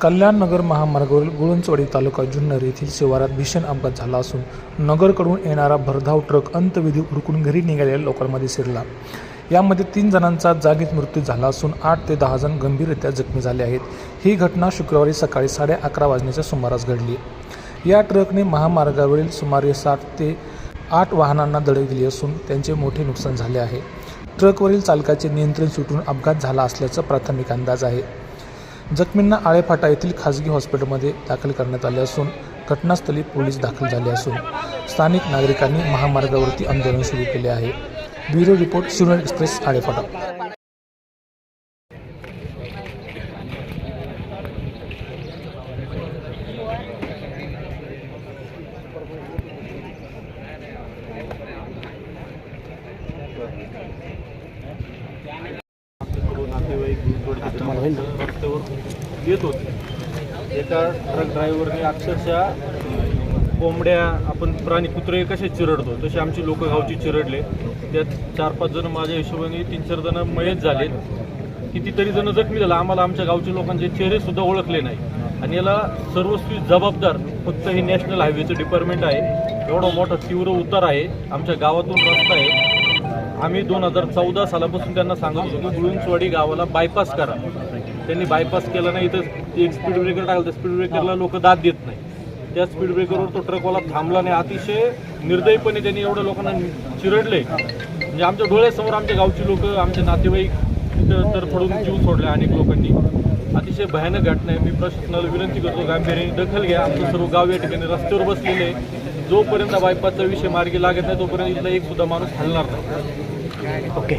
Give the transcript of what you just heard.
कल्याणनगर महामार्गावरील गुळंचवाडी तालुका जुन्नर येथील शिवारात भीषण अपघात झाला असून नगरकडून येणारा भरधाव ट्रक अंतविधी उडकून घरी निघालेल्या लोकांमध्ये शिरला. यामध्ये तीन जणांचा जागीच मृत्यू झाला असून आठ ते दहा जण गंभीररित्या जखमी झाले आहेत. ही घटना शुक्रवारी सकाळी साडे अकरा वाजण्याच्या सुमारास घडली. या ट्रकने महामार्गावरील सुमारे सात ते आठ वाहनांना दडे दिली असून त्यांचे मोठे नुकसान झाले आहे. ट्रकवरील चालकाचे नियंत्रण सुटून अपघात झाला असल्याचा प्राथमिक अंदाज आहे. जखमींना आळेफाटा येथील खासगी हॉस्पिटलमध्ये दाखल करण्यात आले असून घटनास्थळी पोलीस दाखल झाले असून स्थानिक नागरिकांनी महामार्गावरती आंदोलन सुरू केले आहे. Bureau report Shirol Express Alephata. नातेवाईक रस्त्यावर येत होते. एका ट्रक ड्रायव्हरने अक्षरशः कोंबड्या आपण प्राणी कुत्रे कसे चिरडतो तसे आमची लोक गावची चिरडले. त्यात चार पाच जण माझ्या हिशोबाने तीन चार जण मयत झाले. कितीतरी जण जखमी झाला. आम्हाला आमच्या गावच्या लोकांचे चेहरे सुद्धा ओळखले नाही. आणि याला सर्वस्वी जबाबदार फक्त हे नॅशनल हायवेचं डिपार्टमेंट आहे. एवढा मोठा तीव्र उतार आहे. आमच्या गावातून रस्ता आहे. आम्ही दोन हजार चौदा सालापासून त्यांना सांगत होतो की गुळुंचवाडी गावाला बायपास करा. त्यांनी बायपास केला नाही तर एक स्पीड ब्रेकर टाकलं त्या स्पीड ब्रेकरला लोक दाद देत नाही. त्या स्पीड ब्रेकरवर तो ट्रकवाला थांबला नाही. अतिशय निर्दयीपणे त्यांनी एवढ्या लोकांना चिरडले. म्हणजे आमच्या डोळ्यासमोर आमच्या गावची लोक आमचे नातेवाईक तिथं तर पडून जीव सोडले अनेक लोकांनी. अतिशय भयानक घटना आहे. मी प्रशासनाला विनंती करतो गांभीर्याने दखल घ्या. आमचं सर्व गाव या ठिकाणी रस्त्यावर बसलेले आहे. जोपर्यंत बायपासचा विषय मार्गी लागत नाही तोपर्यंत इथला एक सुद्धा माणूस हलणार नाही. ओके.